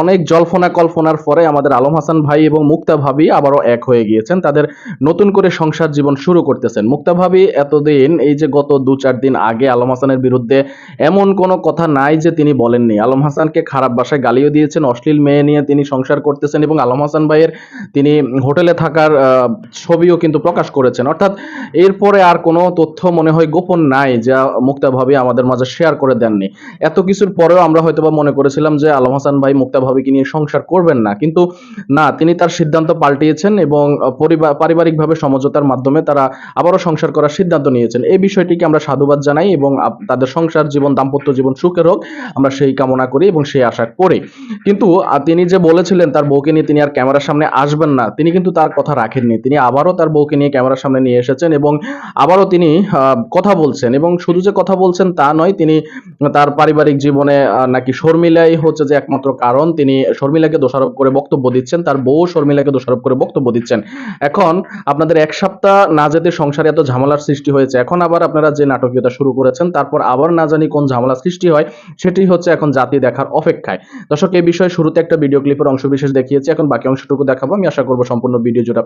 অনেক জল্পনা কল্পনার পরে আমাদের আলম হাসান ভাই এবং মুক্তা ভাবি আবারও এক হয়ে গিয়েছেন। তাদের নতুন করে সংসার জীবন শুরু করতেছেন। মুক্তা ভাবি এতদিন এই যে গত দু চার দিন আগে আলম হাসানের বিরুদ্ধে এমন কোনো কথা নাই যে তিনি বলেননি। আলম হাসানকে খারাপ ভাষায় গালিও দিয়েছেন, অশ্লীল মেয়ে নিয়ে তিনি সংসার করতেছেন এবং আলম হাসান ভাইয়ের তিনি হোটেলে থাকার ছবিও কিন্তু প্রকাশ করেছেন। অর্থাৎ এরপরে আর কোনো তথ্য মনে হয় গোপন নাই যা মুক্তা ভাবি আমাদের মাঝে শেয়ার করে দেননি। এত কিছুর পরেও আমরা হয়তোবা মনে করেছিলাম যে আলম হাসান ভাই মুক্তা ভাবিকে নিয়ে সংসার করবেন না। কিন্তু না, তিনি তার সিদ্ধান্ত পাল্টিয়েছেন এবং পরিবার পারিবারিকভাবে সমঝোতার মাধ্যমে তারা আবারও সংসার করার সিদ্ধান্ত নিয়েছেন। এই বিষয়টিকে আমরা সাধুবাদ জানাই এবং তাদের সংসার জীবন, দাম্পত্য জীবন সুখের হোক, আমরা সেই কামনা করি এবং সেই আশা করি। কিন্তু তিনি যে বলেছিলেন তার বউকে নিয়ে তিনি আর ক্যামেরার সামনে আসবেন না, তিনি কিন্তু তার কথা রাখেননি। তিনি আবারও তার বউকে নিয়ে ক্যামেরার সামনে নিয়ে এসেছেন এবং আবারও তিনি কথা বলছেন এবং শুধু যে কথা বলছেন তা নয়, তিনি তার পারিবারিক জীবনে নাকি শর্মিলাই হচ্ছে যে একমাত্র কারণ। তিনি শর্মিলাকে দোষারোপ করে বক্তব্য দিচ্ছেন, তার বউ শর্মিলাকে দোষারোপ করে বক্তব্য দিচ্ছেন। এখন আপনাদের এক সপ্তাহ না যেতে সংসারে এত ঝামেলার সৃষ্টি হয়েছে। এখন আবার আপনারা যে নাটকীয়তা শুরু করেছেন, তারপর আবার না জানি কোন ঝামেলা সৃষ্টি হয়, সেটি হচ্ছে এখন জাতি দেখার অপেক্ষায়। দর্শক, এই বিষয়ে শুরুতে একটা ভিডিও ক্লিপের অংশ বিশেষ দেখিয়েছি, এখন বাকি অংশটুকু দেখাবো। আমি আশা করব সম্পূর্ণ ভিডিও জুড়ে